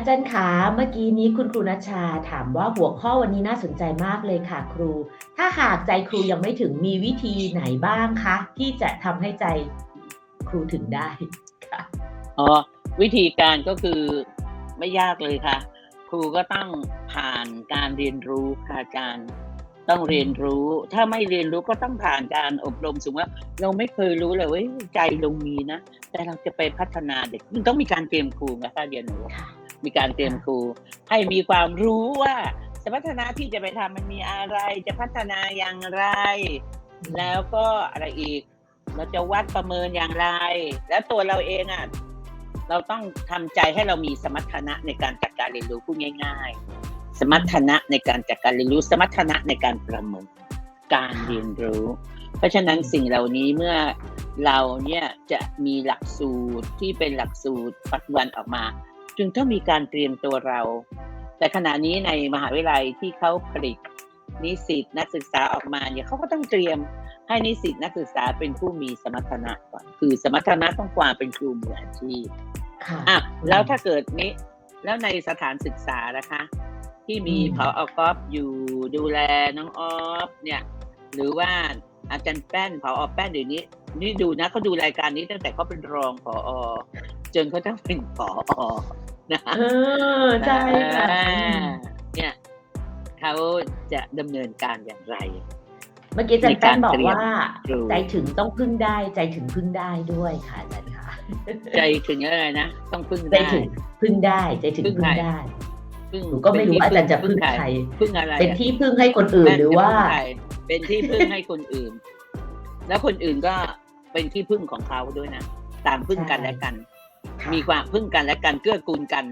อาจารย์ขาเมื่อกี้นี้คุณครูนัชชาถามว่าหัวข้อวันนี้น่าสนใจมากเลยค่ะครู ถ้าหากใจครูยังไม่ถึงมีวิธีไหนบ้างคะ ที่จะทำให้ใจครูถึงได้ค่ะอ๋อวิธีการก็คือไม่ยากเลยค่ะ ครูก็ต้องผ่านการเรียนรู้ค่ะอาจารย์ต้องเรียนรู้ ถ้าไม่เรียนรู้ก็ต้องผ่านการอบรมสมมติว่าเราไม่เคยรู้เลยว่าใจลงมีนะ แต่เราจะไปพัฒนาเด็กมันต้องมีการเตรียมครูนะคะเรียนรู้ค่ะ มีการเตรียมครู ให้มีความรู้ว่าสมรรถนะที่จะไปทำมันมีอะไร จะพัฒนาอย่างไร แล้วก็อะไรอีก เราจะวัดประเมินอย่างไร แล้วตัวเราเองอะเราต้องทำใจให้เรามีสมรรถนะในการจัดการเรียนรู้พูดง่าย ๆ สมรรถนะในการจัดการเรียนรู้ สมรรถนะในการประเมินการเรียนรู้ เพราะฉะนั้นสิ่งเหล่านี้เมื่อเราเนี่ยจะมีหลักสูตรที่เป็นหลักสูตรปัจจุบันออกมา จึงต้องมีการเตรียมตัวเรา แต่ขณะนี้ในมหาวิทยาลัยที่เขาผลิตนิสิตนักศึกษาออกมาเนี่ยเขาก็ต้องเตรียมให้นิสิตนักศึกษาเป็นผู้มีสมรรถนะก่อนคือสมรรถนะต้องความเป็นครูมืออาชีพค่ะอะแล้วถ้าเกิดนี้แล้วในสถานศึกษานะคะ ที่มีอืมผออกอฟอยู่ดูแลน้องออฟเนี่ยหรือว่าอาจารย์แป้นผอแป้นเดี๋ยวนี้ นี่ดูนะเขาดูรายการนี้ตั้งแต่เขาเป็นรองผอจนเขาต้องเป็นผอ นะเออใช่ค่ะอ่าเนี่ยเขาจะดำเนินการอย่างไร เมื่อกี้อาจารย์แป้นบอกว่าครูใจถึงต้องพึ่งได้ ใจถึงพึ่งได้ด้วยค่ะอาจารย์ค่ะ ใจถึงอะไรนะต้องพึ่งใจได้ถึงพึ่งได้ใจถึงพึ่งพึ่ใครงได้พึ่งหนูก็ไม่รู้ว่าอาจารย์จะพึ่งใครพึ่งอะไรเป็นอะที่พึ่งให้คนอื่นหรือว่า เป็นที่พึ่งให้คนอื่น แล้วคนอื่นก็เป็นที่พึ่งของเขาด้วยนะต่างพึ่งกันและกันค่ะ มีความพึ่งกันและกันเกื้อกูลกัน